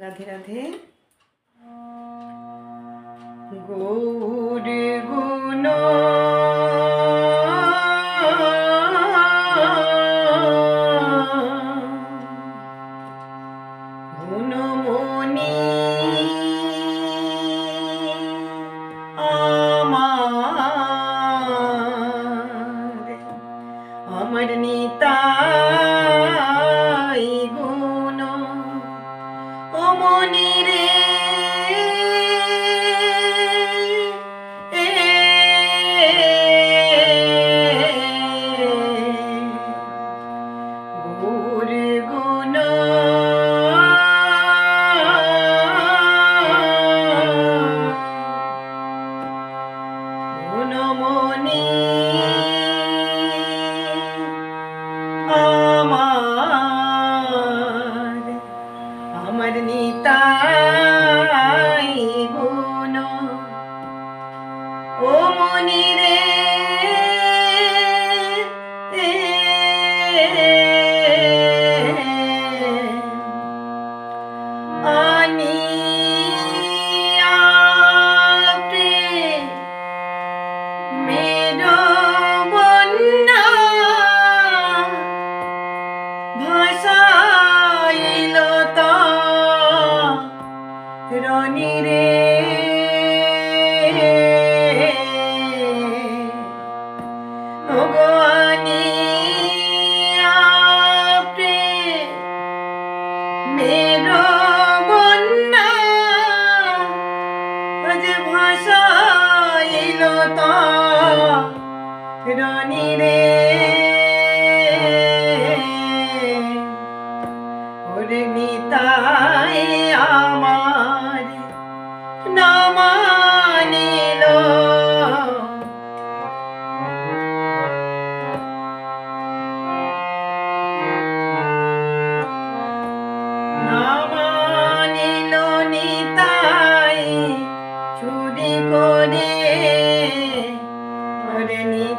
রাধে রাধে। গৌর গুণ ও মনি রনি রে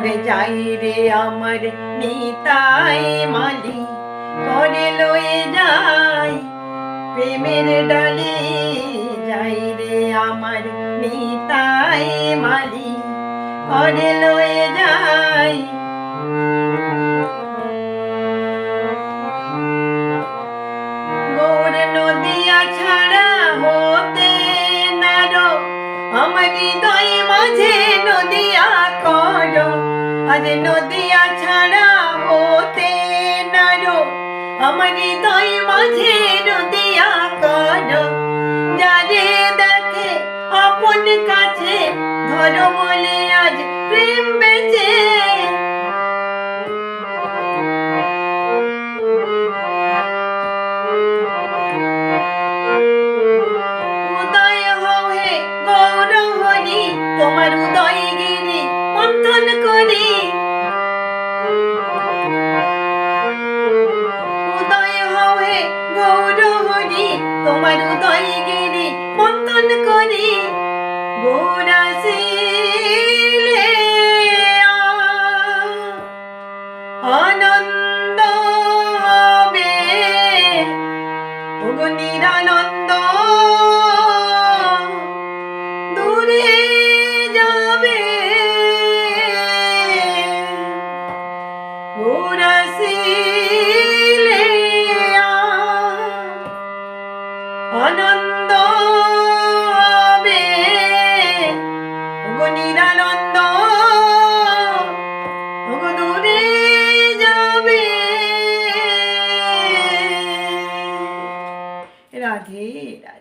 ওরে যাই রে আমার নিতাই মালি। করে লয়ে যাই প্রেমের ডালি। যাই রে আমার নিতাই মালি। করে লয়ে যাই। ছাড়া হতে নারো। আমার হৃদয় মাঝে কর আজ নদিয়া ছাড়া হতে নারো আমার হৃদয় মাঝে নদিয়া কর যারে দেখে আপন কাছে ধরো বলে আজ প্রেম বেঁচে তোমার উদয় গিরি মন্থন করি গৌরাশিলে আনন্দ হবে। নিরানন্দ দূরে রাধে রাধে।